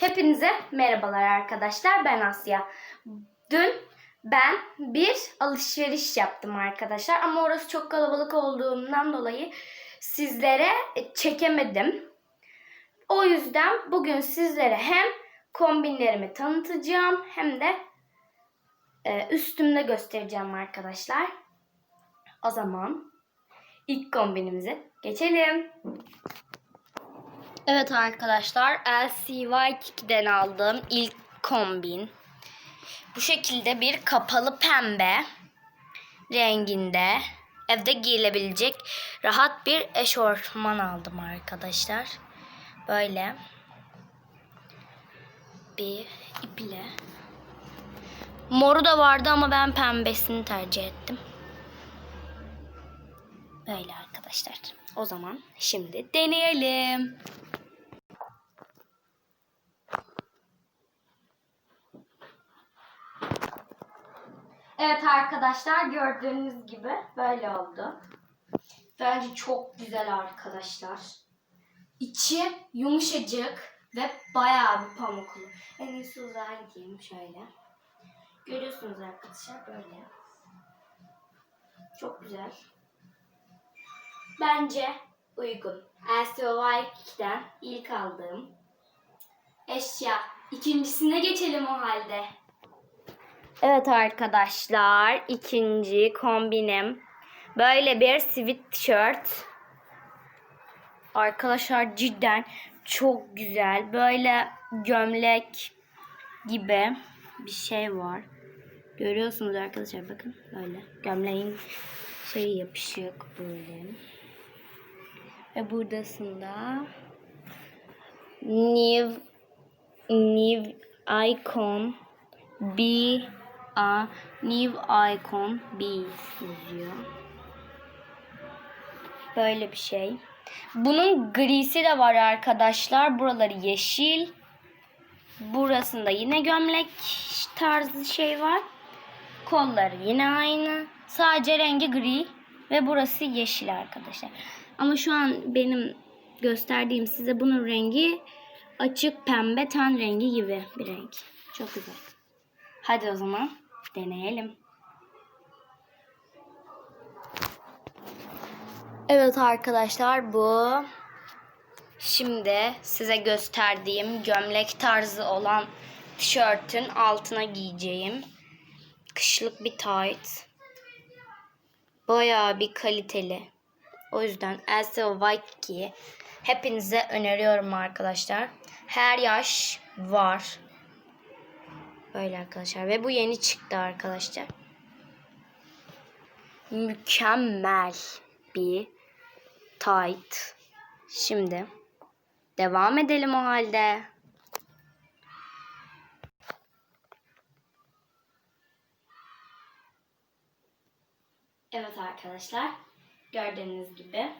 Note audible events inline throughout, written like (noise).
Hepinize merhabalar arkadaşlar. Ben Asya. Dün ben bir alışveriş yaptım arkadaşlar. Ama orası çok kalabalık olduğundan dolayı sizlere çekemedim. O yüzden bugün sizlere hem kombinlerimi tanıtacağım hem de e, üstümde göstereceğim arkadaşlar. O zaman ilk kombinimize geçelim. Evet arkadaşlar LCY2'den aldığım ilk kombin. Bu şekilde bir kapalı pembe renginde evde giyilebilecek rahat bir eşortman aldım arkadaşlar. Böyle bir iple. Moru da vardı ama ben pembesini tercih ettim. Böyle arkadaşlar. O zaman şimdi deneyelim. Evet arkadaşlar gördüğünüz gibi böyle oldu. Bence çok güzel arkadaşlar. İçi yumuşacık ve bayağı bir pamuklu. En iyisi uzağa gideyim şöyle. Görüyorsunuz arkadaşlar böyle. Çok güzel. Bence uygun. LCY2'den ilk aldığım eşya. İkincisine geçelim o halde. Evet arkadaşlar ikinci kombinim böyle bir sweatshirt. Arkadaşlar cidden çok güzel. Böyle gömlek gibi bir şey var. Görüyorsunuz arkadaşlar bakın böyle gömleğin şeyi yapışık böyle. Ve buradasında New New Icon B A New Icon B yazıyor. Böyle bir şey. Bunun grisi de var arkadaşlar. Buraları yeşil. Burasında yine gömlek tarzı şey var. Kolları yine aynı. Sadece rengi gri ve burası yeşil arkadaşlar. Ama şu an benim gösterdiğim size bunun rengi açık pembe ten rengi gibi bir renk. Çok güzel. Hadi o zaman deneyelim. Evet arkadaşlar bu şimdi size gösterdiğim gömlek tarzı olan tişörtün altına giyeceğim kışlık bir tight. Bayağı bir kaliteli. O yüzden Elsa White'yi hepinize öneriyorum arkadaşlar. Her yaş var. Böyle arkadaşlar. Ve bu yeni çıktı arkadaşlar. Mükemmel bir tight. Şimdi devam edelim o halde. Evet arkadaşlar. Gördüğünüz gibi.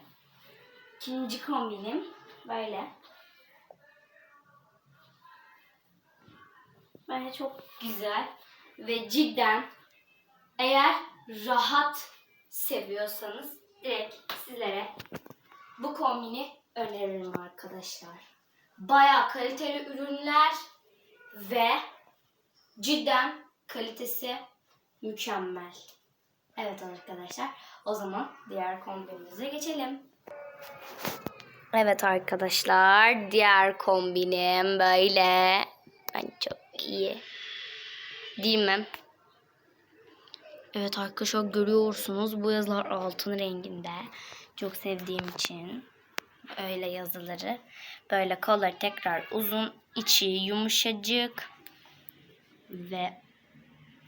ikinci kombinim böyle. Bence çok güzel ve cidden eğer rahat seviyorsanız direkt sizlere bu kombini öneririm arkadaşlar. Baya kaliteli ürünler ve cidden kalitesi mükemmel. Evet arkadaşlar o zaman diğer kombinimize geçelim. Evet arkadaşlar diğer kombinim böyle. İyi. Değil mi? Evet arkadaşlar görüyorsunuz bu yazılar altın renginde. Çok sevdiğim için. Öyle yazıları. Böyle kolları tekrar uzun. içi yumuşacık. Ve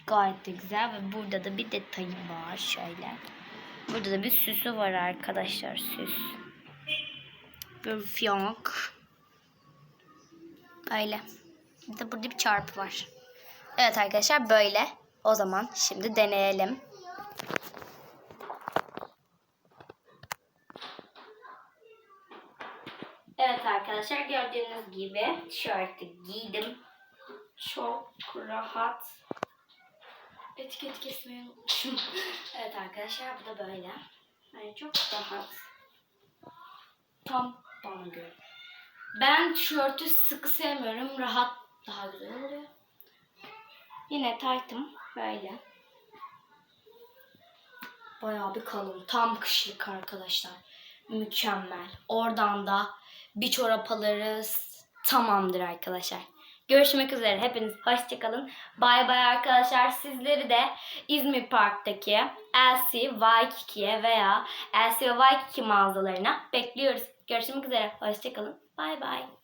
gayet de güzel. Ve burada da bir detayı var şöyle. Burada da bir süsü var arkadaşlar. Süs. Bir fiyonk. Öyle. De burada bir çarpı var. Evet arkadaşlar böyle. O zaman şimdi deneyelim. Evet arkadaşlar gördüğünüz gibi tişörtü giydim. Çok rahat. Etiket kesmeyi unutmuşum. (laughs) evet arkadaşlar bu da böyle. Yani çok rahat. Tam bana göre. Ben tişörtü sıkı sevmiyorum. Rahat daha güzel oluyor. Yine taytım böyle. Bayağı bir kalın. Tam kışlık arkadaşlar. Mükemmel. Oradan da bir çorap alırız. Tamamdır arkadaşlar. Görüşmek üzere. Hepiniz hoşçakalın. Bay bay arkadaşlar. Sizleri de İzmir Park'taki LC Waikiki'ye veya LC ve Waikiki mağazalarına bekliyoruz. Görüşmek üzere. Hoşçakalın. Bay bay.